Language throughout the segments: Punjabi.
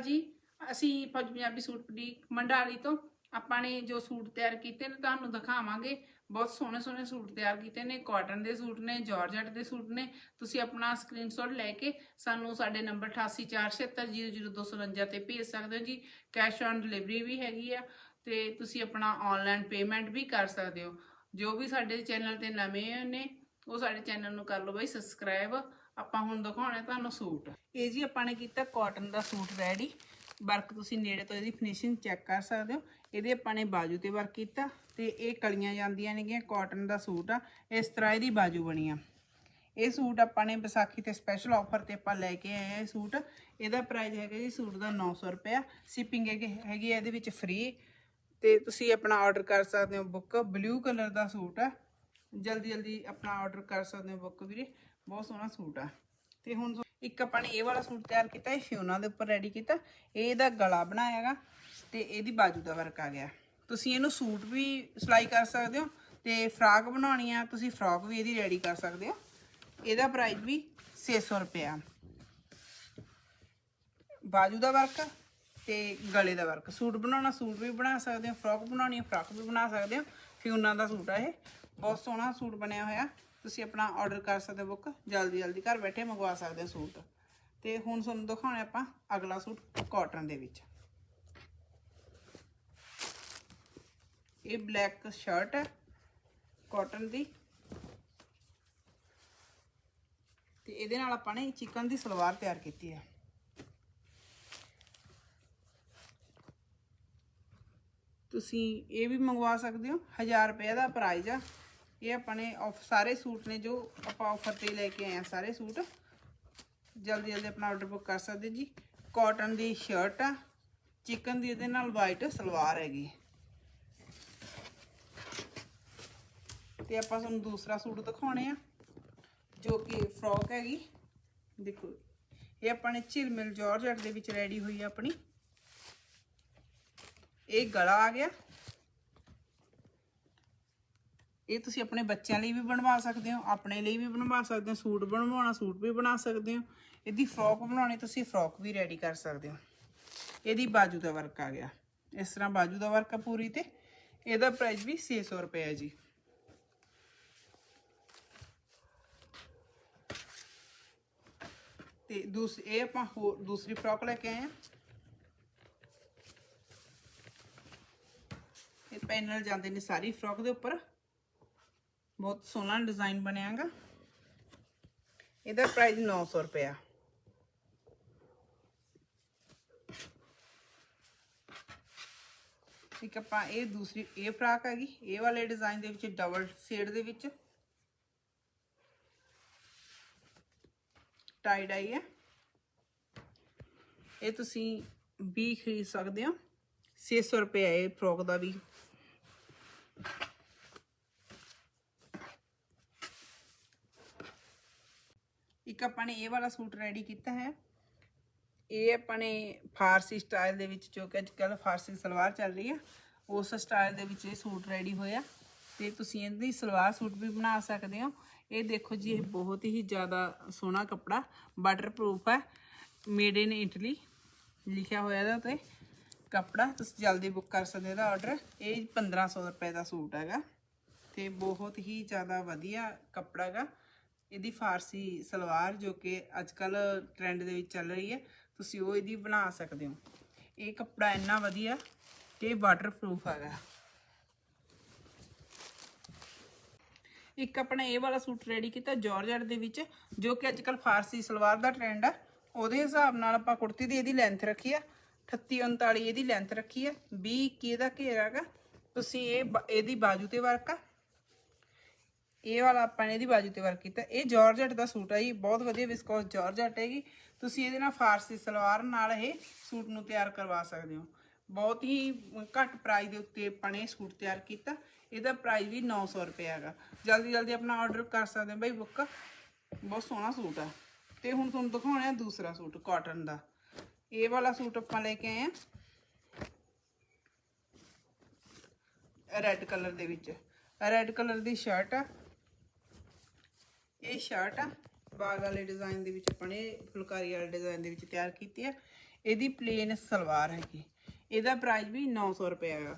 ਜੀ, ਅਸੀਂ ਫੌਜ ਪੰਜਾਬੀ ਸੂਟ ਬੁਟੀਕ ਮੰਡਾਲੀ ਤੋਂ ਆਪਾਂ ਨੇ ਜੋ ਸੂਟ ਤਿਆਰ ਕੀਤੇ ਨੇ ਤੁਹਾਨੂੰ ਦਿਖਾਵਾਂਗੇ। ਬਹੁਤ ਸੋਹਣੇ ਸੋਹਣੇ ਸੂਟ ਤਿਆਰ ਕੀਤੇ ਨੇ। ਕਾਟਨ ਦੇ ਸੂਟ ਨੇ ਜਾਰਜਟ ਦੇ ਸੂਟ ਨੇ। ਤੁਸੀਂ ਆਪਣਾ ਸਕਰੀਨਸ਼ਾਟ ਲੈ ਕੇ ਸਾਨੂੰ ਸਾਡੇ ਨੰਬਰ 8847000249 ਤੇ ਭੇਜ ਸਕਦੇ ਹੋ ਜੀ। ਕੈਸ਼ ਔਨ ਡਿਲੀਵਰੀ ਵੀ ਹੈਗੀ ਆ ਤੇ ਤੁਸੀਂ ਆਪਣਾ ਆਨਲਾਈਨ ਪੇਮੈਂਟ ਵੀ ਕਰ ਸਕਦੇ ਹੋ। ਜੋ ਵੀ ਸਾਡੇ ਚੈਨਲ ਤੇ ਨਵੇਂ ਨੇ, ਉਹ ਸਾਡੇ ਚੈਨਲ ਨੂੰ ਕਰ ਲਓ ਬਈ ਸਬਸਕ੍ਰਾਈਬ ਆਪਾਂ ਹੁਣ ਦਿਖਾਉਣੇ ਤੁਹਾਨੂੰ ਸੂਟ। ਇਹ ਜੀ ਆਪਾਂ ਨੇ ਕੀਤਾ ਕਾਟਨ ਦਾ ਸੂਟ ਰੈਡੀ ਵਰਕ ਤੁਸੀਂ ਨੇੜੇ ਤੋਂ ਇਹਦੀ ਫਿਨਿਸ਼ਿੰਗ ਚੈੱਕ ਕਰ ਸਕਦੇ ਹੋ। ਇਹਦੇ ਆਪਾਂ ਨੇ ਬਾਜੂ ਤੇ ਵਰਕ ਕੀਤਾ ਤੇ ਇਹ ਕਲੀਆਂ ਜਾਂਦੀਆਂ ਨੇਗੀਆਂ ਕਾਟਨ ਦਾ ਸੂਟ ਆ। ਇਸ ਤਰ੍ਹਾਂ ਇਹਦੀ ਬਾਜੂ ਬਣੀ ਆ। ਇਹ ਸੂਟ ਆਪਾਂ ਨੇ ਵਿਸਾਖੀ ਤੇ ਸਪੈਸ਼ਲ ਆਫਰ ਤੇ ਆਪਾਂ ਲੈ ਕੇ ਆਏ ਆ ਇਹ ਸੂਟ। ਇਹਦਾ ਪ੍ਰਾਈਸ ਹੈਗਾ ਜੀ ਸੂਟ ਦਾ 900 ਰੁਪਇਆ। ਸ਼ਿਪਿੰਗ ਹੈਗੀ ਹੈ ਇਹਦੇ ਵਿੱਚ ਫ੍ਰੀ ਤੇ ਤੁਸੀਂ ਆਪਣਾ ਆਰਡਰ ਕਰ ਸਕਦੇ ਹੋ ਬੁੱਕ ਬਲੂ ਕਲਰ ਦਾ ਸੂਟ ਆ। ਜਲਦੀ ਜਲਦੀ ਆਪਣਾ ਆਰਡਰ ਕਰ ਸਕਦੇ ਹੋ ਬੁੱਕ ਵੀਰੇ। ਬਹੁਤ ਸੋਹਣਾ ਸੂਟ ਆ। ਤੇ ਹੁਣ ਇੱਕ ਆਪਾਂ ਨੇ ਇਹ ਵਾਲਾ ਸੂਟ ਤਿਆਰ ਕੀਤਾ, ਇਹ ਫਿਓਨਾ ਦੇ ਉੱਪਰ ਰੈਡੀ ਕੀਤਾ। ਇਹ ਇਹਦਾ ਗਲਾ ਬਣਾਇਆਗਾ ਤੇ ਇਹਦੀ ਬਾਜੂ ਦਾ ਵਰਕ ਆ ਗਿਆ। ਤੁਸੀਂ ਇਹਨੂੰ ਸੂਟ ਵੀ ਸਿਲਾਈ ਕਰ ਸਕਦੇ ਹੋ ਤੇ ਫਰਾਕ ਬਣਾਉਣੀ ਆ, ਤੁਸੀਂ ਫਰਾਕ ਵੀ ਇਹਦੀ ਰੈਡੀ ਕਰ ਸਕਦੇ ਹੋ। ਇਹਦਾ ਪ੍ਰਾਈਸ ਵੀ 600 ਰੁਪਇਆ ਬਾਜੂ ਦਾ ਵਰਕ ਤੇ ਗਲੇ ਦਾ ਵਰਕ। ਸੂਟ ਬਣਾਉਣਾ, ਸੂਟ ਵੀ ਬਣਾ ਸਕਦੇ ਹੋ, ਫਰਾਕ ਬਣਾਉਣੀ ਹੈ ਫਰਾਕ ਵੀ ਬਣਾ ਸਕਦੇ ਹੋ। ਫਿਊਨਾ ਦਾ ਸੂਟ ਆ ਇਹ। ਬਹੁਤ ਸੋਹਣਾ ਸੂਟ ਬਣਿਆ ਹੋਇਆ। ਤੁਸੀਂ ਆਪਣਾ ਆਰਡਰ ਕਰ ਸਕਦੇ ਹੋ ਬੁੱਕ ਜਲਦੀ ਜਲਦੀ ਘਰ ਬੈਠੇ ਮੰਗਵਾ ਸਕਦੇ ਹੋ ਸੂਟ। ਤੇ ਹੁਣ ਤੁਹਾਨੂੰ ਦਿਖਾਉਣਾ ਆਪਾਂ ਅਗਲਾ ਸੂਟ ਕਾਟਨ ਦੇ ਵਿੱਚ। ਇਹ ਬਲੈਕ ਸ਼ਰਟ ਹੈ ਕਾਟਨ ਦੀ। ਤੇ ਇਹਦੇ ਨਾਲ ਆਪਾਂ ਨੇ ਚਿਕਨ ਦੀ ਸਲਵਾਰ ਤਿਆਰ ਕੀਤੀ ਹੈ। ਤੁਸੀਂ ਇਹ ਵੀ ਮੰਗਵਾ ਸਕਦੇ ਹੋ। 1000 ਰੁਪਏ ਦਾ ਪ੍ਰਾਈਸ ਆ। ਇਹ ਆਪਣੇ ਨੇ ਆਫ ਸਾਰੇ ਸੂਟ ਨੇ ਜੋ ਆਪਾਂ ਆਫਰ ਤੇ ਲੈ ਕੇ ਆਏ ਆ ਸਾਰੇ ਸੂਟ। ਜਲਦੀ ਜਲਦੀ ਆਪਣਾ ਆਰਡਰ ਬੁੱਕ ਕਰ ਸਕਦੇ ਜੀ। ਕਾਟਨ ਦੀ ਸ਼ਰਟ ਆ ਚਿਕਨ ਦੀ ਇਹਦੇ ਨਾਲ ਵਾਈਟ ਸਲਵਾਰ ਹੈਗੀ। ਤੇ ਆਪਾਂ ਤੁਹਾਨੂੰ ਦੂਸਰਾ ਸੂਟ ਦਿਖਾਉਣੇ ਆ, ਜੋ ਕਿ ਫਰੋਕ ਹੈਗੀ। ਦੇਖੋ, ਇਹ ਆਪਣੇ ਨੇ ਝਿਲਮਿਲ ਜਾਰਜਟ ਦੇ ਵਿੱਚ ਰੈਡੀ ਹੋਈ ਆ ਆਪਣੀ। ਇਹ ਗਲਾ ਆ ਗਿਆ। ਇਹ ਤੁਸੀਂ ਆਪਣੇ ਬੱਚਿਆਂ ਲਈ ਵੀ ਬਣਵਾ ਸਕਦੇ ਹੋ, ਆਪਣੇ ਲਈ ਵੀ ਬਣਵਾ ਸਕਦੇ ਹੋ, ਸੂਟ ਬਣਵਾਉਣਾ, ਸੂਟ ਵੀ ਬਣਾ ਸਕਦੇ ਹੋ। ਇਹਦੀ ਫਰੋਕ ਬਣਾਉਣੀ, ਤੁਸੀਂ ਫਰੋਕ ਵੀ ਰੈਡੀ ਕਰ ਸਕਦੇ ਹੋ। ਇਹਦੀ ਬਾਜੂ ਦਾ ਵਰਕ ਆ ਗਿਆ। ਇਸ ਤਰ੍ਹਾਂ ਬਾਜੂ ਦਾ ਵਰਕ ਆ ਪੂਰੀ ਤੇ। ਇਹਦਾ ਪ੍ਰਾਈਸ ਵੀ 600 ਰੁਪਏ ਹੈ ਜੀ। ਤੇ ਦੂਸਰੀ ਇਹ ਆਪਾਂ ਹੋਰ ਦੂਸਰੀ ਫਰੋਕ ਲੈ ਕੇ ਆਏ ਆ ਇਹ ਪੈਨਲ ਜਾਂਦੇ ਨੇ ਸਾਰੀ ਫਰੋਕ ਦੇ ਉੱਪਰ। ਬਹੁਤ ਸੋਹਣਾ ਡਿਜ਼ਾਈਨ ਬਣਿਆਗਾ ਇਹਦਾ ਪ੍ਰਾਈਸ 900 ਰੁਪਇਆ। ਇੱਕ ਆਪਾਂ ਇਹ ਦੂਸਰੀ, ਇਹ ਫਰਾਕ ਹੈਗੀ, ਇਹ ਵਾਲੇ ਡਿਜ਼ਾਈਨ ਦੇ ਵਿੱਚ ਡਬਲ ਸ਼ੇਡ ਦੇ ਵਿੱਚ। ਟਾਈ ਡਾਈ ਹੈ। ਇਹ ਤੁਸੀਂ ਵੀ ਖਰੀਦ ਸਕਦੇ ਹੋ। 600 ਰੁਪਏ ਹੈ ਇਹ ਫਰੋਕ ਦਾ ਵੀ। ਇੱਕ ਆਪਾਂ ਨੇ ਇਹ ਵਾਲਾ ਸੂਟ ਰੈਡੀ ਕੀਤਾ ਹੈ। ਇਹ ਆਪਾਂ ਨੇ ਫਾਰਸੀ ਸਟਾਈਲ ਦੇ ਵਿੱਚ, ਜੋ ਕਿ ਅੱਜ ਕੱਲ ਫਾਰਸੀ ਸਲਵਾਰ ਚੱਲ ਰਹੀ ਆ, ਉਸ ਸਟਾਈਲ ਦੇ ਵਿੱਚ ਇਹ ਸੂਟ ਰੈਡੀ ਹੋਇਆ। ਤੇ ਤੁਸੀਂ ਇਹਦੀ ਸਲਵਾਰ ਸੂਟ ਵੀ ਬਣਾ ਸਕਦੇ ਹੋ। ਇਹ ਦੇਖੋ ਜੀ, ਇਹ ਬਹੁਤ ਹੀ ਜ਼ਿਆਦਾ ਸੋਹਣਾ ਕੱਪੜਾ ਵਾਟਰਪ੍ਰੂਫ ਹੈ ਮੇਡ ਇਨ ਇਟਲੀ ਲਿਖਿਆ ਹੋਇਆ ਇਹਦਾ ਤੇ ਕੱਪੜਾ। ਤੁਸੀਂ ਜਲਦੀ ਬੁੱਕ ਕਰ ਸਕਦੇ ਇਹਦਾ ਆਰਡਰ ਇਹ 1500 ਰੁਪਏ ਦਾ ਸੂਟ ਹੈਗਾ। ਤੇ ਬਹੁਤ ਹੀ ਜ਼ਿਆਦਾ ਵਧੀਆ ਕੱਪੜਾ ਹੈਗਾ। ਇਹਦੀ ਫਾਰਸੀ ਸਲਵਾਰ ਜੋ ਕਿ ਅੱਜ ਕੱਲ ਟ੍ਰੈਂਡ ਦੇ ਵਿੱਚ ਚੱਲ ਰਹੀ ਹੈ, ਤੁਸੀਂ ਉਹ ਇਹਦੀ ਬਣਾ ਸਕਦੇ ਹੋ। ਇਹ ਕੱਪੜਾ ਇੰਨਾ ਵਧੀਆ ਕਿ ਵਾਟਰਪ੍ਰੂਫ ਹੈਗਾ। ਇੱਕ ਆਪਣਾ ਇਹ ਵਾਲਾ ਸੂਟ ਰੈਡੀ ਕੀਤਾ ਜਾਰਜਟ ਦੇ ਵਿੱਚ, ਜੋ ਕਿ ਅੱਜ ਕੱਲ ਫਾਰਸੀ ਸਲਵਾਰ ਦਾ ਟ੍ਰੈਂਡ ਹੈ। ਉਹਦੇ ਹਿਸਾਬ ਨਾਲ ਆਪਾਂ ਕੁੜਤੀ ਦੀ ਇਹਦੀ ਲੈਂਥ ਰੱਖੀ ਆ 38 39 ਇਹਦੀ ਲੈਂਥ ਰੱਖੀ ਆ 20 21 ਦਾ ਘੇਰਾ ਹੈਗਾ। ਤੁਸੀਂ ਇਹ ਬ- ਇਹਦੀ ਬਾਜੂ ਤੇ ਵਰਕ ਆ। ਇਹ ਵਾਲਾ ਆਪਾਂ ਨੇ ਇਹਦੀ ਬਾਜੂ ਤੇ ਵਰਕ ਕੀਤਾ। ਇਹ ਜਾਰਜਟ ਦਾ ਸੂਟ ਹੈ ਜੀ, ਬਹੁਤ ਵਧੀਆ ਵਿਸਕੋਸ ਜਾਰਜਟ ਹੈਗੀ। ਤੁਸੀਂ ਇਹਦੇ ਨਾਲ ਫਾਰਸੀ ਸਲਵਾਰ ਨਾਲ ਇਹ ਸੂਟ ਨੂੰ ਤਿਆਰ ਕਰਵਾ ਸਕਦੇ ਹੋ। ਬਹੁਤ ਹੀ ਘੱਟ ਪ੍ਰਾਈਸ ਦੇ ਉੱਤੇ ਆਪਾਂ ਨੇ ਇਹ ਸੂਟ ਤਿਆਰ ਕੀਤਾ। ਇਹਦਾ ਪ੍ਰਾਈਸ ਵੀ 900 ਰੁਪਏ ਹੈਗਾ। ਜਲਦੀ ਜਲਦੀ ਆਪਣਾ ਆਰਡਰ ਕਰ ਸਕਦੇ ਹੋ ਬਾਈ ਬੁੱਕ ਬਹੁਤ ਸੋਹਣਾ ਸੂਟ ਆ। ਤੇ ਹੁਣ ਤੁਹਾਨੂੰ ਦਿਖਾਉਣਾ ਹੈ ਦੂਸਰਾ ਸੂਟ ਕਾਟਨ ਦਾ। ਇਹ ਵਾਲਾ ਸੂਟ ਆਪਾਂ ਲੈ ਕੇ ਆਏ ਆ। ਰੈੱਡ ਕਲਰ ਦੇ ਵਿੱਚ। ਰੈੱਡ ਕਲਰ ਦੀ ਸ਼ਰਟ ਆ। ਇਹ ਸ਼ਰਟ ਆ। ਬਾਗ ਵਾਲੇ ਡਿਜ਼ਾਈਨ ਦੇ ਵਿੱਚ ਆਪਾਂ ਨੇ ਫੁਲਕਾਰੀ ਵਾਲੇ ਡਿਜ਼ਾਈਨ ਦੇ ਵਿੱਚ ਤਿਆਰ ਕੀਤੀ ਹੈ ਇਹਦੀ ਪਲੇਨ ਸਲਵਾਰ ਹੈਗੀ। ਇਹਦਾ ਪ੍ਰਾਈਸ ਵੀ 900 ਰੁਪਏ ਹੈਗਾ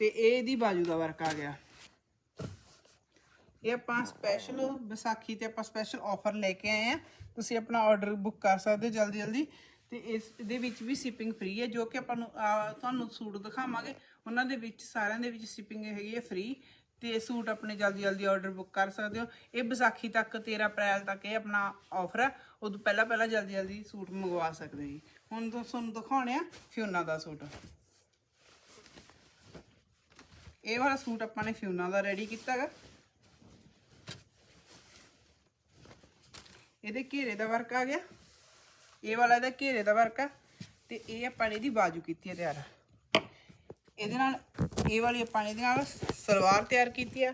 ਤੇ ਇਹ ਇਹਦੀ ਬਾਜੂ ਦਾ ਵਰਕ ਆ ਗਿਆ। ਇਹ ਆਪਾਂ ਸਪੈਸ਼ਲ ਵਿਸਾਖੀ ਤੇ ਆਪਾਂ ਸਪੈਸ਼ਲ ਆਫਰ ਲੈ ਕੇ ਆਏ ਆ। ਤੁਸੀਂ ਆਪਣਾ ਆਰਡਰ ਬੁੱਕ ਕਰ ਸਕਦੇ ਹੋ ਜਲਦੀ ਜਲਦੀ। ਤੇ ਇਸ ਦੇ ਵਿੱਚ ਵੀ ਸ਼ਿਪਿੰਗ ਫ੍ਰੀ ਹੈ ਜੋ ਕਿ ਆਪਾਂ ਨੂੰ ਤੁਹਾਨੂੰ ਸੂਟ ਦਿਖਾਵਾਂਗੇ। ਉਹਨਾਂ ਦੇ ਵਿੱਚ, ਸਾਰਿਆਂ ਦੇ ਵਿੱਚ ਸ਼ਿਪਿੰਗ ਹੈਗੀ ਹੈ ਫ੍ਰੀ ਤੇ ਸੂਟ ਆਪਣੇ ਜਲਦੀ ਜਲਦੀ ਆਰਡਰ ਬੁੱਕ ਕਰ ਸਕਦੇ ਹੋ। ਇਹ ਵਿਸਾਖੀ ਤੱਕ 13 ਅਪ੍ਰੈਲ ਤੱਕ ਇਹ ਆਪਣਾ ਆਫਰ ਹੈ ਉਦੋਂ ਪਹਿਲਾਂ ਪਹਿਲਾਂ ਜਲਦੀ ਜਲਦੀ ਸੂਟ ਮੰਗਵਾ ਸਕਦੇ ਜੀ। ਹੁਣ ਤੋਂ, ਤੁਹਾਨੂੰ ਦਿਖਾਉਣੇ ਆ ਫਿਊਨਾ ਦਾ ਸੂਟ। ਇਹ ਵਾਲਾ ਸੂਟ ਆਪਾਂ ਨੇ ਫਿਊਨਾ ਦਾ ਰੈਡੀ ਕੀਤਾ ਹੈਗਾ ਇਹਦੇ ਘੇਰੇ ਦਾ ਵਰਕ ਆ ਗਿਆ। ਇਹ ਵਾਲਾ ਇਹਦਾ ਘੇਰੇ ਦਾ ਵਰਕ ਆ। ਤੇ ਇਹ ਆਪਾਂ ਨੇ ਇਹਦੀ ਬਾਜੂ ਕੀਤੀ ਹੈ ਤਿਆਰ। ਇਹਦੇ ਨਾਲ ਇਹ ਵਾਲੀ ਆਪਾਂ ਨੇ ਇਹਦੇ ਨਾਲ ਸਲਵਾਰ ਤਿਆਰ ਕੀਤੀ ਆ,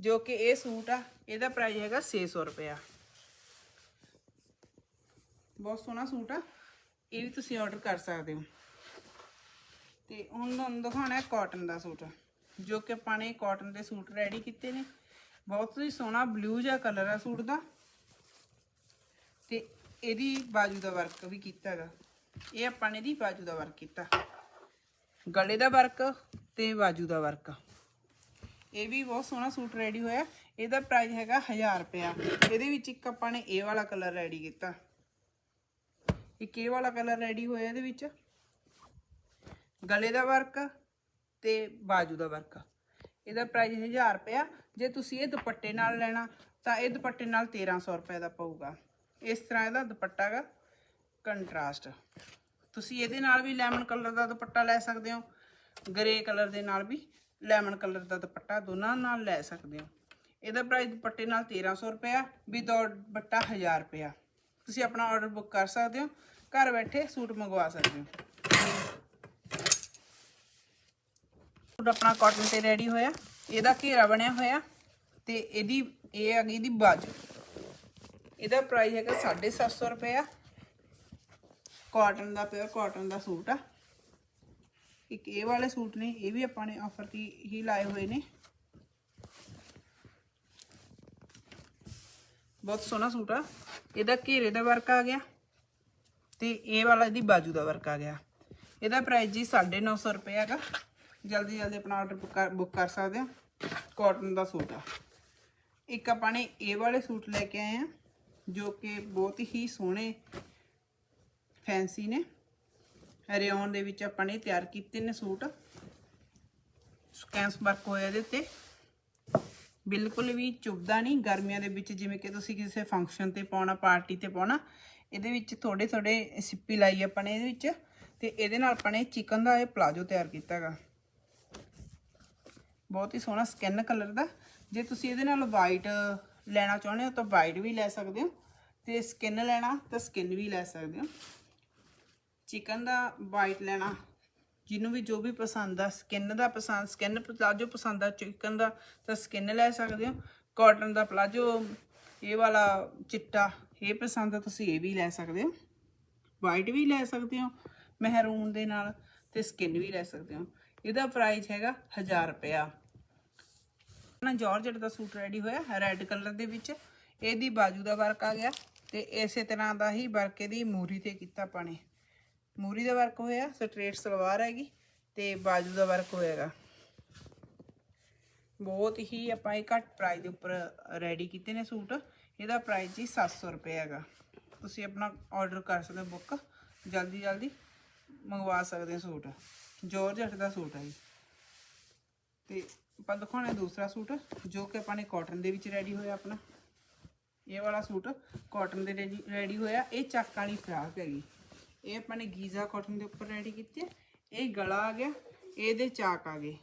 ਜੋ ਕਿ ਇਹ ਸੂਟ ਆ, ਇਹਦਾ ਪ੍ਰਾਈਸ ਹੈਗਾ 600 ਰੁਪਇਆ। ਬਹੁਤ ਸੋਹਣਾ ਸੂਟ ਆ, ਇਹ ਵੀ ਤੁਸੀਂ ਆਰਡਰ ਕਰ ਸਕਦੇ ਹੋ। ਤੇ ਹੁਣ ਤੁਹਾਨੂੰ ਦਿਖਾਉਣਾ ਹੈ ਕਾਟਨ ਦਾ ਸੂਟ, ਜੋ ਕਿ ਆਪਾਂ ਨੇ ਕਾਟਨ ਦੇ ਸੂਟ ਰੈਡੀ ਕੀਤੇ ਨੇ। ਬਹੁਤ ਹੀ ਸੋਹਣਾ ਬਲੂ ਜਿਹਾ ਕਲਰ ਆ ਸੂਟ ਦਾ। ਤੇ ਇਹਦੀ ਬਾਜੂ ਦਾ ਵਰਕ ਵੀ ਕੀਤਾ ਹੈਗਾ। ਇਹ ਆਪਾਂ ਨੇ ਇਹਦੀ ਬਾਜੂ ਦਾ ਵਰਕ ਕੀਤਾ। ਗਲੇ ਦਾ ਵਰਕ ਤੇ ਬਾਜੂ ਦਾ ਵਰਕ। ਇਹ ਵੀ ਬਹੁਤ ਸੋਹਣਾ ਸੂਟ ਰੈਡੀ ਹੋਇਆ। ਇਹਦਾ ਪ੍ਰਾਈਸ ਹੈਗਾ 1000 ਰੁਪਇਆ। ਇਹਦੇ ਵਿੱਚ ਇੱਕ ਆਪਾਂ ਨੇ ਇਹ ਵਾਲਾ ਕਲਰ ਰੈਡੀ ਕੀਤਾ। ਇੱਕ ਇਹ ਵਾਲਾ ਕਲਰ ਰੈਡੀ ਹੋਇਆ ਇਹਦੇ ਵਿੱਚ। ਗਲੇ ਦਾ ਵਰਕ ਤੇ ਬਾਜੂ ਦਾ ਵਰਕ। ਇਹਦਾ ਪ੍ਰਾਈਸ 1000 ਰੁਪਇਆ। ਜੇ ਤੁਸੀਂ ਇਹ ਦੁਪੱਟੇ ਨਾਲ ਲੈਣਾ, ਤਾਂ ਇਹ ਦੁਪੱਟੇ ਨਾਲ 1300 ਰੁਪਏ ਦਾ ਪਊਗਾ। ਇਸ ਤਰ੍ਹਾਂ ਇਹਦਾ ਦੁਪੱਟਾ ਹੈਗਾ ਕੰਟਰਾਸਟ ਤੁਸੀਂ ਇਹਦੇ ਨਾਲ ਵੀ ਲੈਮਨ ਕਲਰ ਦਾ ਦੁਪੱਟਾ ਲੈ ਸਕਦੇ ਹੋ। ਗ੍ਰੇ ਕਲਰ ਦੇ ਨਾਲ ਵੀ ਲੈਮਨ ਕਲਰ ਦਾ ਦੁਪੱਟਾ ਦੋਨਾਂ ਨਾਲ ਲੈ ਸਕਦੇ ਹੋ। ਇਹਦਾ ਪ੍ਰਾਈਸ ਦੁਪੱਟੇ ਨਾਲ 1300 ਰੁਪਇਆ ਵਿਦਆਊਟ ਦੁਪੱਟਾ 1000 ਰੁਪਇਆ। ਤੁਸੀਂ ਆਪਣਾ ਆਰਡਰ ਬੁੱਕ ਕਰ ਸਕਦੇ ਹੋ, ਘਰ ਬੈਠੇ ਸੂਟ ਮੰਗਵਾ ਸਕਦੇ ਹੋ। ਸੂਟ ਆਪਣਾ ਕਾਟਨ ਤੇ ਰੈਡੀ ਹੋਇਆ, ਇਹਦਾ ਘੇਰਾ ਬਣਿਆ ਹੋਇਆ ਤੇ ਇਹਦੀ, ਇਹ ਆ ਗਈ ਦੀ ਬਾਜੂ। ਇਹਦਾ ਪ੍ਰਾਈਸ ਹੈਗਾ 750 ਰੁਪਇਆ। ਕਾਟਨ ਦਾ ਪਿਓਰ ਕਾਟਨ ਦਾ ਸੂਟ ਆ। ਇੱਕ ਇਹ ਵਾਲੇ ਸੂਟ ਨੇ, ਇਹ ਵੀ ਆਪਾਂ ਨੇ ਆਫਰ ਤੇ ਹੀ ਲਾਏ ਹੋਏ ਨੇ। ਬਹੁਤ ਸੋਹਣਾ ਸੂਟ ਆ। ਇਹਦਾ ਘੇਰੇ ਦਾ ਵਰਕ ਆ ਗਿਆ ਤੇ ਇਹ ਵਾਲਾ ਇਹਦੀ ਬਾਜੂ ਦਾ ਵਰਕ ਆ ਗਿਆ। ਇਹਦਾ ਪ੍ਰਾਈਸ ਜੀ 950 ਰੁਪਏ ਹੈਗਾ। ਜਲਦੀ ਜਲਦੀ ਆਪਣਾ ਆਰਡਰ ਬੁੱਕ ਕਰ ਸਕਦੇ ਹੋ ਕਾਟਨ ਦਾ ਸੂਟ ਆ। ਇੱਕ ਆਪਾਂ ਨੇ ਇਹ ਵਾਲੇ ਸੂਟ ਲੈ ਕੇ ਆਏ ਆ, ਜੋ ਕਿ ਬਹੁਤ ਹੀ ਸੋਹਣੇ ਫੈਂਸੀ ਨੇ। ਰਿਓਨ ਦੇ ਵਿੱਚ ਆਪਾਂ ਨੇ ਤਿਆਰ ਕੀਤੇ ਨੇ ਸੂਟ। ਸਕੈਂਸ ਵਰਕ ਹੋਇਆ ਇਹਦੇ ਉੱਤੇ। ਬਿਲਕੁਲ ਵੀ ਚੁੱਭਦਾ ਨਹੀਂ। ਗਰਮੀਆਂ ਦੇ ਵਿੱਚ ਜਿਵੇਂ ਕਿ ਤੁਸੀਂ ਕਿਸੇ ਫੰਕਸ਼ਨ ਤੇ ਪਾਉਣਾ ਪਾਰਟੀ ਤੇ ਪਾਉਣਾ, ਇਹਦੇ ਵਿੱਚ ਥੋੜੇ ਥੋੜੇ ਸਿੱਪੀ ਲਾਈ ਆਪਾਂ ਨੇ ਇਹਦੇ ਵਿੱਚ। ਤੇ ਇਹਦੇ ਨਾਲ ਆਪਾਂ ਨੇ ਚਿਕਨ ਦਾ ਇਹ ਪਲਾਜੋ ਤਿਆਰ ਕੀਤਾ ਹੈਗਾ। ਬਹੁਤ ਹੀ ਸੋਹਣਾ ਸਕਿਨ ਕਲਰ ਦਾ। ਜੇ ਤੁਸੀਂ ਇਹਦੇ ਨਾਲ ਵਾਈਟ ਲੈਣਾ ਚਾਹੁੰਦੇ ਹੋ ਤਾਂ ਵਾਈਟ ਵੀ ਲੈ ਸਕਦੇ ਹੋ। ਤੇ ਸਕਿਨ ਲੈਣਾ ਤਾਂ ਸਕਿਨ ਵੀ ਲੈ ਸਕਦੇ ਹੋ। ਚਿਕਨ ਦਾ ਵਾਈਟ ਲੈਣਾ। ਜਿਹਨੂੰ ਵੀ ਜੋ ਵੀ ਪਸੰਦ ਆ ਸਕਿਨ ਦਾ ਪਸੰਦ ਸਕਿਨ ਪਲਾਜੋ ਪਸੰਦ ਆ ਚਿਕਨ ਦਾ, ਤਾਂ ਸਕਿਨ ਲੈ ਸਕਦੇ ਹੋ। ਕਾਟਨ ਦਾ ਪਲਾਜੋ ਇਹ ਵਾਲਾ ਚਿੱਟਾ, ਇਹ ਪਸੰਦ ਆ, ਤੁਸੀਂ ਇਹ ਵੀ ਲੈ ਸਕਦੇ ਹੋ। ਵਾਈਟ ਵੀ ਲੈ ਸਕਦੇ ਹੋ, ਮਹਿਰੂਨ ਦੇ ਨਾਲ, ਤੇ ਸਕਿਨ ਵੀ ਲੈ ਸਕਦੇ ਹੋ। ਇਹਦਾ ਪ੍ਰਾਈਸ ਹੈਗਾ 1000 ਰੁਪਇਆ। ਨਾ ਜਾਰਜਟ ਦਾ ਸੂਟ ਰੈਡੀ ਹੋਇਆ ਰੈੱਡ ਕਲਰ ਦੇ ਵਿੱਚ। ਇਹਦੀ ਬਾਜੂ ਦਾ ਵਰਕ ਆ ਗਿਆ, ਤੇ ਇਸੇ ਤਰ੍ਹਾਂ ਦਾ ਹੀ ਵਰਕ ਇਹਦੀ ਮੂਰੀ ਤੇ ਕੀਤਾ ਆਪਾਂ ਮੂਰੀ ਦਾ ਵਰਕ ਹੋਇਆ, ਸਟ੍ਰੇਟ ਸਲਵਾਰ ਹੈਗੀ ਤੇ ਬਾਜੂ ਦਾ ਵਰਕ ਹੋਏਗਾ ਬਹੁਤ ਹੀ ਆਪਾਂ ਇਹ ਘੱਟ ਪ੍ਰਾਈਸ ਦੇ ਉੱਪਰ ਰੈਡੀ ਕੀਤੇ ਨੇ ਸੂਟ। ਇਹਦਾ ਪ੍ਰਾਈਸ ਜੀ 700 ਰੁਪਏ ਹੈਗਾ। ਤੁਸੀਂ ਆਪਣਾ ਆਰਡਰ ਕਰ ਸਕਦੇ ਹੋ ਬੁੱਕ ਜਲਦੀ ਜਲਦੀ ਮੰਗਵਾ ਸਕਦੇ ਹੋ ਸੂਟ। ਜਾਰਜਟ ਦਾ ਸੂਟ ਹੈ ਜੀ। ਤੇ ਆਪਾਂ ਦਿਖਾਉਣਾ ਦੂਸਰਾ ਸੂਟ, ਜੋ ਕਿ ਆਪਾਂ ਨੇ ਕਾਟਨ ਦੇ ਵਿੱਚ ਰੈਡੀ ਹੋਇਆ ਆਪਣਾ। ਇਹ ਵਾਲਾ ਸੂਟ ਕਾਟਨ ਦੇ ਰੈਡੀ ਹੋਇਆ, ਇਹ ਚੱਕ ਵਾਲੀ ਫਰਾਕ ਹੈਗੀ। ਇਹ ਆਪਾਂ ਨੇ ਗੀਜ਼ਾ ਕਾਟਨ ਦੇ ਉੱਪਰ ਰੈਡੀ ਕੀਤੀ ਹੈ। ਇਹ ਗਲਾ ਆ ਗਿਆ, ਇਹਦੇ ਚਾਕ ਆ ਗਏ।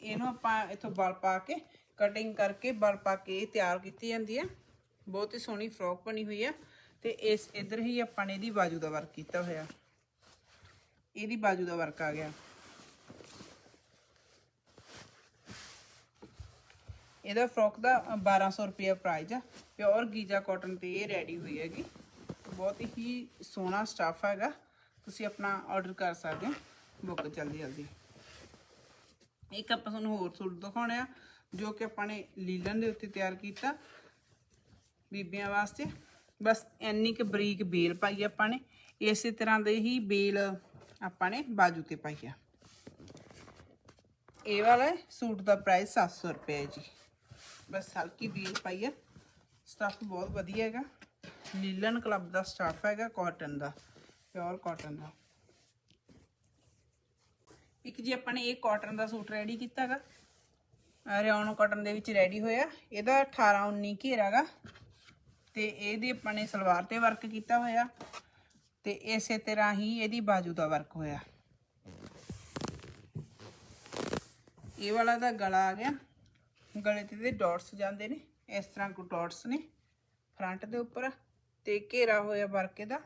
ਇਹਨੂੰ ਆਪਾਂ ਇਥੋਂ ਬਲ ਪਾ ਕੇ ਕਟਿੰਗ ਕਰਕੇ ਬਲ ਪਾ ਕੇ ਇਹ ਤਿਆਰ ਕੀਤੀ ਜਾਂਦੀ ਹੈ। ਬਹੁਤ ਹੀ ਸੋਹਣੀ ਫਰੋਕ ਬਣੀ ਹੋਈ ਹੈ ਤੇ ਇਸ ਇਧਰ ਹੀ ਆਪਾਂ ਨੇ ਇਹਦੀ ਬਾਜੂ ਦਾ ਵਰਕ ਕੀਤਾ ਹੋਇਆ। ਇਹਦੀ ਬਾਜੂ ਦਾ ਵਰਕ ਆ ਗਿਆ। ਇਹਦਾ ਫਰੋਕ ਦਾ 1200 ਰੁਪਏ ਪ੍ਰਾਈਸ ਆ। ਪਿਓਰ ਗੀਜਾ ਕਾਟਨ ਤੇ ਇਹ ਰੈਡੀ ਹੋਈ ਹੈਗੀ। ਬਹੁਤ ਹੀ ਸੋਹਣਾ ਸਟਾਫ ਹੈਗਾ। ਤੁਸੀਂ ਆਪਣਾ ਆਰਡਰ ਕਰ ਸਕਦੇ ਹੋ। ਬੁੱਕ ਜਲਦੀ ਜਲਦੀ। ਇੱਕ ਆਪਾਂ ਤੁਹਾਨੂੰ ਹੋਰ ਸੂਟ ਦਿਖਾਉਣਾ ਆ, ਜੋ ਕਿ ਆਪਾਂ ਨੇ ਲੀਲਨ ਦੇ ਉੱਤੇ ਤਿਆਰ ਕੀਤਾ ਬੀਬੀਆਂ ਵਾਸਤੇ। ਬਸ ਇੰਨੀ ਕਿ ਬਰੀਕ ਬੇਲ ਪਾਈ ਆਪਾਂ ਨੇ। ਇਸੇ ਤਰ੍ਹਾਂ ਦੇ ਹੀ ਬੇਲ ਆਪਾਂ ਨੇ ਬਾਜੂ ਤੇ ਪਾਈ ਆ। ਇਹ ਵਾਲਾ ਸੂਟ ਦਾ ਪ੍ਰਾਈਸ 700 ਰੁਪਏ ਹੈ ਜੀ। ਬਸ ਹਲਕੀ ਬੇਲ ਪਾਈ ਆ। ਸਟੱਫ ਬਹੁਤ ਵਧੀਆ ਹੈਗਾ। ਲੀਲਨ ਕਲੱਬ ਦਾ ਸਟਾਫ ਹੈਗਾ ਕਾਟਨ ਦਾ ਪਿਓਰ ਕਾਟਨ ਦਾ। ਇੱਕ ਜੀ ਆਪਾਂ ਨੇ ਇਹ ਕਾਟਨ ਦਾ ਸੂਟ ਰੈਡੀ ਕੀਤਾ ਹੈਗਾ ਰਿਓਨ ਕਾਟਨ ਦੇ ਵਿੱਚ ਰੈਡੀ ਹੋਇਆ। ਇਹਦਾ 18 19 ਘੇਰਾ ਹੈਗਾ ਤੇ ਇਹਦੇ ਆਪਾਂ ਨੇ ਸਲਵਾਰ ਤੇ ਵਰਕ ਕੀਤਾ ਹੋਇਆ। ਤੇ ਇਸੇ ਤਰ੍ਹਾਂ ਹੀ ਇਹਦੀ ਬਾਜੂ ਦਾ ਵਰਕ ਹੋਇਆ। ਇਹ ਵਾਲਾ ਦਾ ਗਲਾ ਆ ਗਿਆ। ਗਲੇ ਤੇ ਦੇ ਡਾਟਸ ਜਾਂਦੇ ਨੇ। ਇਸ ਤਰ੍ਹਾਂ ਕੋ ਡਾਟਸ ਨੇ। ਫਰੰਟ ਦੇ ਉੱਪਰ। ਤੇ ਘੇਰਾ ਹੋਇਆ ਵਰਕੇ ਦਾ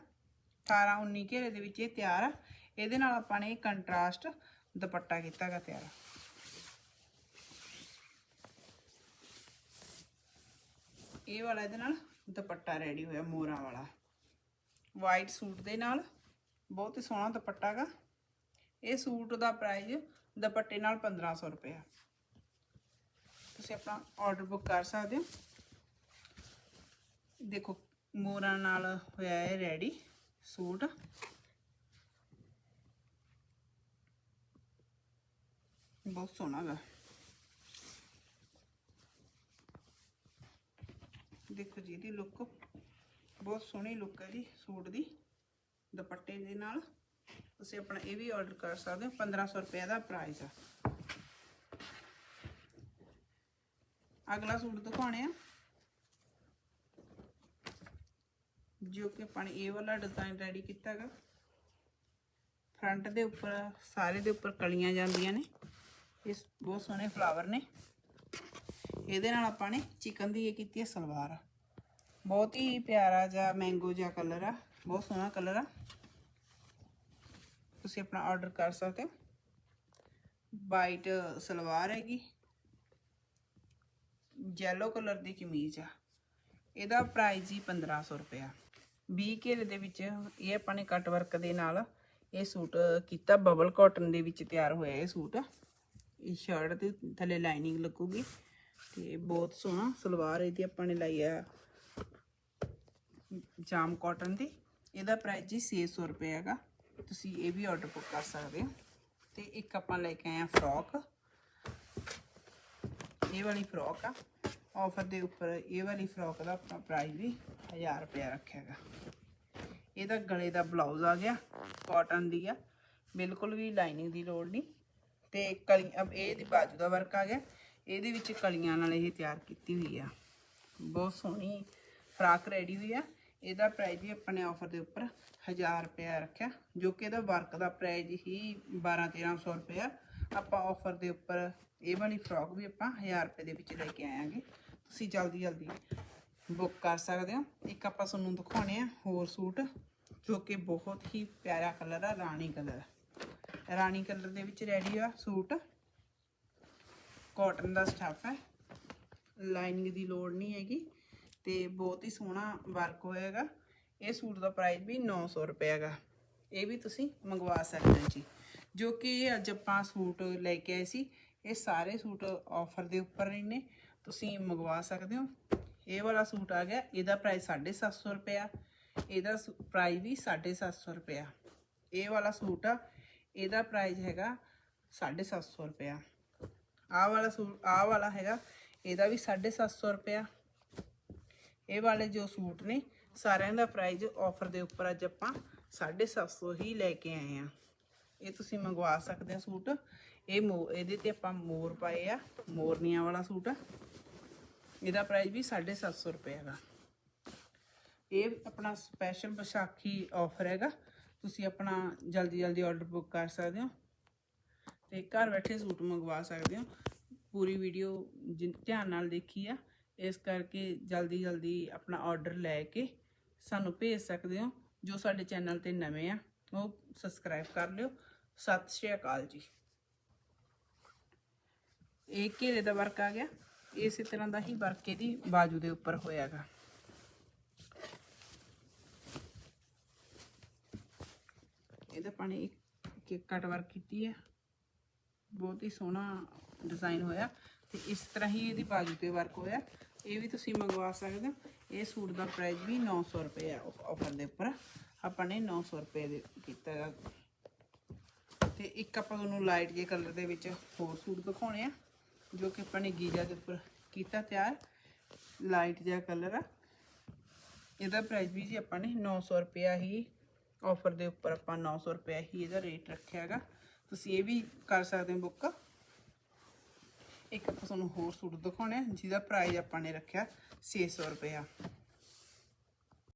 18 19 ਘੇਰੇ ਦੇ ਵਿੱਚ ਇਹ ਤਿਆਰ ਆ। ਇਹਦੇ ਨਾਲ ਆਪਾਂ ਨੇ ਕੰਟਰਾਸਟ ਦੁਪੱਟਾ ਕੀਤਾ ਗਾ ਤਿਆਰ। ਇਹ ਵਾਲਾ ਇਹਦੇ ਨਾਲ ਦੁਪੱਟਾ ਰੈਡੀ ਹੋਇਆ ਮੋਰਾਂ ਵਾਲਾ। ਵਾਈਟ ਸੂਟ ਦੇ ਨਾਲ ਬਹੁਤ ਹੀ ਸੋਹਣਾ ਦੁਪੱਟਾ ਗਾ ਇਹ ਸੂਟ ਦਾ ਪ੍ਰਾਈਸ ਦੁਪੱਟੇ ਨਾਲ 1500 ਰੁਪਏ ਤੁਸੀਂ ਆਪਣਾ ਆਰਡਰ ਬੁੱਕ ਕਰ ਸਕਦੇ ਹੋ। ਦੇਖੋ ਮੋਰਾਂ ਨਾਲ ਹੋਇਆ ਹੈ ਰੈਡੀ ਸੂਟ। ਬਹੁਤ ਸੋਹਣਾ ਗਾ। ਦੇਖੋ ਜੀ, ਇਹਦੀ ਲੁੱਕ ਬਹੁਤ ਸੋਹਣੀ ਲੁੱਕ ਹੈ ਜੀ ਸੂਟ ਦੀ। ਦੁਪੱਟੇ ਦੇ ਨਾਲ ਤੁਸੀਂ ਆਪਣਾ ਇਹ ਵੀ ਆਰਡਰ ਕਰ ਸਕਦੇ ਹੋ 1500 ਰੁਪਏ ਦਾ ਪ੍ਰਾਈਸ ਆ। ਅਗਲਾ ਸੂਟ ਦਿਖਾਉਣੇ ਆ। ਜੋ ਕਿ ਆਪਾਂ ਨੇ ਇਹ ਵਾਲਾ ਡਿਜ਼ਾਈਨ ਰੈਡੀ ਕੀਤਾ ਹੈਗਾ ਫਰੰਟ ਦੇ ਉੱਪਰ, ਸਾਰੇ ਦੇ ਉੱਪਰ ਕਲੀਆਂ ਜਾਂਦੀਆਂ ਨੇ। ਇਸ ਬਹੁਤ ਸੋਹਣੇ ਫਲਾਵਰ ਨੇ। ਇਹਦੇ ਨਾਲ ਆਪਾਂ ਨੇ ਚਿਕਨ ਦੀ ਇਹ ਕੀਤੀ ਹੈ ਸਲਵਾਰ। ਬਹੁਤ ਹੀ ਪਿਆਰਾ ਜਿਹਾ ਮੈਂਗੋ ਜਿਹਾ ਕਲਰ ਆ। ਬਹੁਤ ਸੋਹਣਾ ਕਲਰ ਆ। ਤੁਸੀਂ ਆਪਣਾ ਆਰਡਰ ਕਰ ਸਕਦੇ ਹੋ। ਵਾਈਟ ਸਲਵਾਰ ਹੈਗੀ। ਯੈਲੋ ਕਲਰ ਦੀ ਕਮੀਜ਼ ਆ। ਇਹਦਾ ਪ੍ਰਾਈਸ ਹੀ 1500 ਰੁਪਇਆ। 20 ਘੇਰੇ ਦੇ ਵਿੱਚ ਇਹ ਆਪਾਂ ਨੇ ਕੱਟ ਵਰਕ ਦੇ ਨਾਲ ਇਹ ਸੂਟ ਕੀਤਾ ਬਬਲ ਕਾਟਨ ਦੇ ਵਿੱਚ ਤਿਆਰ ਹੋਇਆ ਇਹ ਸੂਟ। ਇਹ ਸ਼ਰਟ ਤੇ ਥੱਲੇ ਲਾਈਨਿੰਗ ਲੱਗੂਗੀ ਤੇ ਬਹੁਤ ਸੋਹਣਾ ਸਲਵਾਰ ਇਹਦੀ ਆਪਾਂ ਨੇ ਲਾਈ ਆ, ਜਾਮ ਕਾਟਨ ਦੀ। ਇਹਦਾ ਪ੍ਰਾਈਸ ਜੀ 600 ਰੁਪਏ ਹੈਗਾ। ਤੁਸੀਂ ਇਹ ਵੀ ਆਰਡਰ ਕਰ ਸਕਦੇ ਹੋ। ਤੇ ਇੱਕ ਆਪਾਂ ਲੈ ਕੇ ਆਏ ਆ ਫਰੋਕ ਇਹ ਵਾਲੀ ਫਰੋਕ ਆ। ਆਫਰ ਦੇ ਉੱਪਰ ਇਹ ਵਾਲੀ ਫਰੋਕ ਦਾ ਆਪਣਾ ਪ੍ਰਾਈਸ ਵੀ 1000 ਰੁਪਏ ਰੱਖਿਆ ਹੈਗਾ ਇਹਦਾ ਗਲੇ ਦਾ ਬਲਾਊਜ਼ ਆ ਗਿਆ ਕਾਟਨ ਦੀ ਆ, ਬਿਲਕੁਲ ਵੀ ਲਾਈਨਿੰਗ ਦੀ ਲੋੜ ਨਹੀਂ। ਤੇ ਕਲੀ, ਅਬ ਇਹ ਦੀ ਬਾਜੂ ਦਾ ਵਰਕ ਆ ਗਿਆ, ਇਹਦੇ ਵਿੱਚ ਕਲੀਆਂ ਨਾਲ ਇਹ ਤਿਆਰ ਕੀਤੀ ਹੋਈ ਆ। ਬਹੁਤ ਸੋਹਣੀ ਫਰਾਕ ਰੈਡੀ ਹੋਈ ਆ। ਇਹਦਾ ਪ੍ਰਾਈਸ ਵੀ ਆਪਣੇ ਆਫਰ ਦੇ ਉੱਪਰ 1000 ਰੁਪਏ ਰੱਖਿਆ, ਜੋ ਕਿ ਇਹਦਾ ਵਰਕ ਦਾ ਪ੍ਰਾਈਸ ਹੀ 12 1300 ਰੁਪਏ ਆਪਾਂ ਆਫਰ ਦੇ ਉੱਪਰ ਇਹ ਵਾਲੀ ਫਰਾਕ ਵੀ ਆਪਾਂ 1000 ਰੁਪਏ ਦੇ ਵਿੱਚ ਲੈ ਕੇ ਆਵਾਂਗੇ ਤੁਸੀਂ ਜਲਦੀ ਜਲਦੀ ਬੁੱਕ ਕਰ ਸਕਦੇ ਹੋ। ਇੱਕ ਆਪਾਂ ਤੁਹਾਨੂੰ ਦਿਖਾਉਣੇ ਆ ਹੋਰ ਸੂਟ, ਜੋ ਕਿ ਬਹੁਤ ਹੀ ਪਿਆਰਾ ਕਲਰ ਆ, ਰਾਣੀ ਕਲਰ ਰਾਣੀ ਕਲਰ ਦੇ ਵਿੱਚ ਰੈਡੀ ਆ ਸੂਟ। ਕਾਟਨ ਦਾ ਸਟਫ ਹੈ। ਲਾਈਨਿੰਗ ਦੀ ਲੋੜ ਨਹੀਂ ਹੈਗੀ ਤੇ ਬਹੁਤ ਹੀ ਸੋਹਣਾ ਵਰਕ ਹੋਏਗਾ ਇਹ ਸੂਟ ਦਾ ਪ੍ਰਾਈਸ ਵੀ 900 ਰੁਪਏ ਹੈਗਾ। ਇਹ ਵੀ ਤੁਸੀਂ ਮੰਗਵਾ ਸਕਦੇ ਹੋ ਜੀ। ਜੋ ਕਿ ਇਹ ਅੱਜ ਆਪਾਂ ਸੂਟ ਲੈ ਕੇ ਆਏ ਸੀ, ਇਹ ਸਾਰੇ ਸੂਟ ਆਫਰ ਦੇ ਉੱਪਰ ਹੀ ਨੇ। ਤੁਸੀਂ ਮੰਗਵਾ ਸਕਦੇ ਹੋ। ਇਹ ਵਾਲਾ ਸੂਟ ਆ ਗਿਆ। ਇਹਦਾ ਪ੍ਰਾਈਸ 750 ਰੁਪਇਆ ਇਹਦਾ ਪ੍ਰਾਈਸ ਵੀ 750 ਰੁਪਇਆ ਇਹ ਵਾਲਾ ਸੂਟ ਆ। ਇਹਦਾ ਪ੍ਰਾਈਸ ਹੈਗਾ 750 ਰੁਪਇਆ ਆਹ ਵਾਲਾ ਸੂਟ ਆਹ ਵਾਲਾ ਹੈਗਾ। ਇਹਦਾ ਵੀ 750 ਰੁਪਇਆ ਇਹ ਵਾਲੇ ਜੋ ਸੂਟ ਨੇ, ਸਾਰਿਆਂ ਦਾ ਪ੍ਰਾਈਸ ਆਫਰ ਦੇ ਉੱਪਰ ਅੱਜ ਆਪਾਂ 750 ਹੀ ਲੈ ਕੇ ਆਏ ਆ। ਇਹ ਤੁਸੀਂ ਮੰਗਵਾ ਸਕਦੇ ਹੋ ਸੂਟ। ਇਹ ਮੋ, ਇਹਦੇ ਤੇ ਆਪਾਂ ਮੋਰ ਪਾਏ ਆ। ਮੋਰਨੀਆਂ ਵਾਲਾ ਸੂਟ ਆ। ਇਹਦਾ ਪ੍ਰਾਈਸ ਵੀ 750 ਰੁਪਏ ਹੈਗਾ। ਇਹ ਆਪਣਾ ਸਪੈਸ਼ਲ ਵਿਸਾਖੀ ਆਫਰ ਹੈਗਾ। ਤੁਸੀਂ ਆਪਣਾ ਜਲਦੀ ਜਲਦੀ ਆਰਡਰ ਬੁੱਕ ਕਰ ਸਕਦੇ ਹੋ ਤੇ ਘਰ ਬੈਠੇ ਸੂਟ ਮੰਗਵਾ ਸਕਦੇ ਹੋ। ਪੂਰੀ ਵੀਡੀਓ ਧਿਆਨ ਨਾਲ ਦੇਖੀ ਆ। ਇਸ ਕਰਕੇ ਜਲਦੀ ਜਲਦੀ ਆਪਣਾ ਆਰਡਰ ਲੈ ਕੇ ਸਾਨੂੰ ਭੇਜ ਸਕਦੇ ਹੋ, ਜੋ ਸਾਡੇ ਚੈਨਲ ਤੇ ਨਵੇਂ ਆ, ਉਹ ਸਬਸਕ੍ਰਾਈਬ ਕਰ ਲਿਓ। ਸਤਿ ਸ਼੍ਰੀ ਅਕਾਲ ਜੀ। ਇਹ ਘੇਰੇ ਦਾ ਵਰਕ ਆ ਗਿਆ। ਇਸੇ ਤਰ੍ਹਾਂ ਦਾ ਹੀ ਵਰਕ ਇਹਦੀ ਬਾਜੂ ਦੇ ਉੱਪਰ ਹੋਇਆਗਾ। ਇਹਦਾ ਪਾਣੀ ਇੱਕ ਕਟ ਵਰਕ ਕੀਤੀ ਹੈ। ਬਹੁਤ ਹੀ ਸੋਹਣਾ ਡਿਜ਼ਾਈਨ ਹੋਇਆ ਤੇ ਇਸ ਤਰ੍ਹਾਂ ਹੀ ਇਹਦੀ ਬਾਜੂ ਤੇ ਵਰਕ ਹੋਇਆ। ਇਹ ਵੀ ਤੁਸੀਂ ਮੰਗਵਾ ਸਕਦੇ ਹੋ। ਇਹ ਸੂਟ ਦਾ ਪ੍ਰਾਈਸ ਵੀ 900 ਰੁਪਏ ਆ ਆਫਰ ਦੇ ਉੱਪਰ। ਆਪਾਂ ਨੇ 900 ਰੁਪਏ ਦੇ ਕੀਤਾ ਹੈਗਾ। ਤੇ ਇੱਕ ਆਪਾਂ ਤੁਹਾਨੂੰ ਲਾਈਟ ਜੇ ਕਲਰ ਦੇ ਵਿੱਚ ਹੋਰ ਸੂਟ ਦਿਖਾਉਣੇ ਆ। ਜੋ ਕਿ ਆਪਾਂ ਨੇ ਗੀਜਾ ਦੇ ਉੱਪਰ ਕੀਤਾ ਤਿਆਰ। ਲਾਈਟ ਜਿਹਾ ਕਲਰ ਆ। ਇਹਦਾ ਪ੍ਰਾਈਸ ਵੀ ਜੀ ਆਪਾਂ ਨੇ 900 ਰੁਪਿਆ ਹੀ ਆਫਰ ਦੇ ਉੱਪਰ ਆਪਾਂ 900 ਰੁਪਿਆ ਹੀ ਇਹਦਾ ਰੇਟ ਰੱਖਿਆ ਹੈਗਾ। ਤੁਸੀਂ ਇਹ ਵੀ ਕਰ ਸਕਦੇ ਹੋ ਬੁੱਕ ਇੱਕ ਆਪਾਂ ਤੁਹਾਨੂੰ ਹੋਰ ਸੂਟ ਦਿਖਾਉਣੇ ਜਿਹਦਾ ਪ੍ਰਾਈਸ ਆਪਾਂ ਨੇ ਰੱਖਿਆ 600 ਰੁਪਿਆ